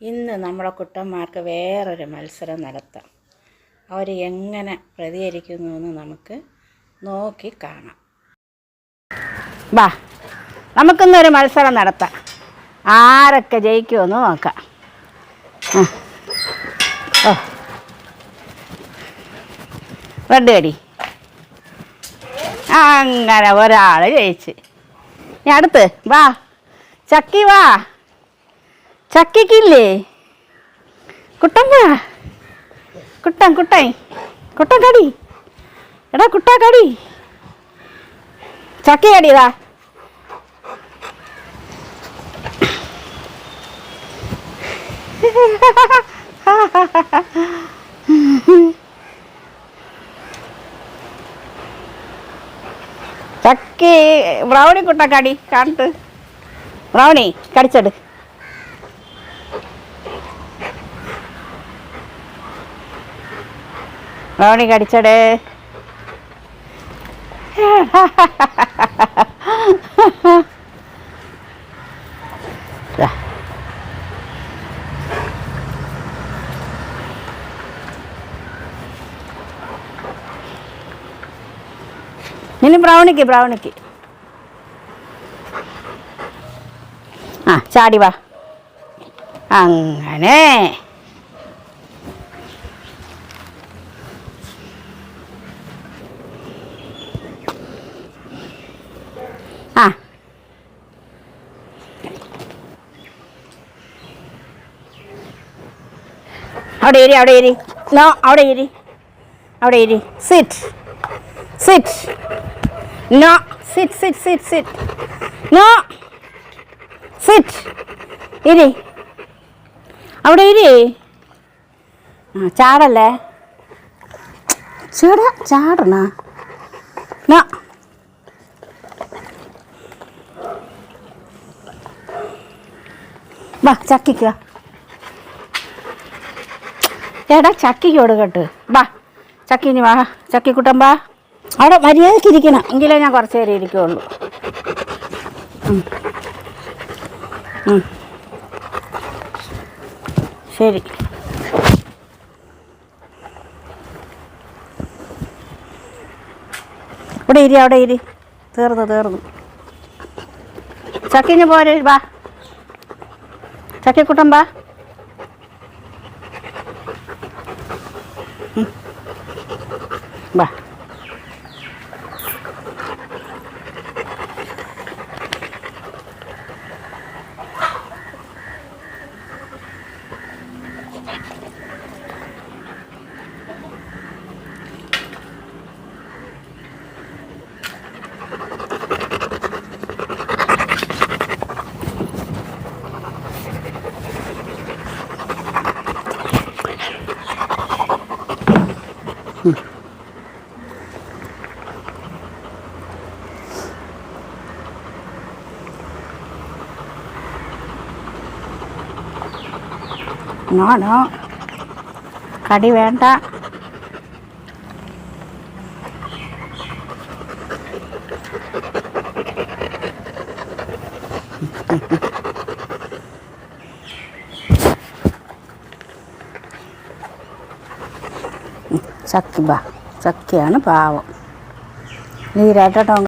ഇന്ന് നമ്മുടെ കുട്ടന്മാർക്ക് വേറൊരു മത്സരം നടത്താം. അവർ എങ്ങനെ പ്രതികരിക്കുന്നു എന്ന് നമുക്ക് നോക്കി കാണാം. വാ നമുക്കിന്നൊരു മത്സരം നടത്താം. ആരൊക്കെ ജയിക്കുമെന്ന് നോക്കാം. ഓ. റെഡ് കടി അങ്ങനെ ഒരാൾ ജയിച്ച്. ഇനി അടുത്ത് വാ ചക്കി വാ. ചക്കിക്കില്ലേ കുട്ടൻ വാ കുട്ടൻ കുട്ടൻ. കുട്ടൻ കടി എടാ കുട്ടാ കടി ചക്ക കടിയതാ ചക്കി ബ്രൗണി കുട്ട കടി കാണിട്ട് ബ്രൗണി കടിച്ചെടു. ബ്രൗണി കടിച്ചട്. ഇനി ബ്രൗണിക്ക് ബ്രൗണിക്ക്. ആ ചാടി വാ. അങ്ങനെ. അവിടെ ഇരി അവിടെ ഇരി നോ അവിടെ ഇരി അവിടെ ഇരി sit sit no sit sit sit sit no sit ഇരി. അവിടെ ഇരി ആ ചാടല്ലേ? ചേടാ ചാടണ. നോ വാ ചക്കിക്ക് എടാ ചക്കിക്ക് കൊടുക്കട്ട് വാ ചക്കിനി വാ. ചക്കിക്കുട്ടൻ വാ. അവിടെ മര്യാദയ്ക്ക് ഇരിക്കണം. എങ്കിലേ ഞാൻ കുറച്ച് നേരം ഇരിക്കുള്ളൂ. ശരി. ഇവിടെ ഇരി അവിടെ ഇരി. തീർന്നു തീർന്നു. ചക്കിന് പോരെ വാ. ചക്കിക്കുട്ടം വാ. bà. നോ നോ കടി വേണ്ട. ബാ. ചക്കയാണ് പാവം. നീ രട്ടോ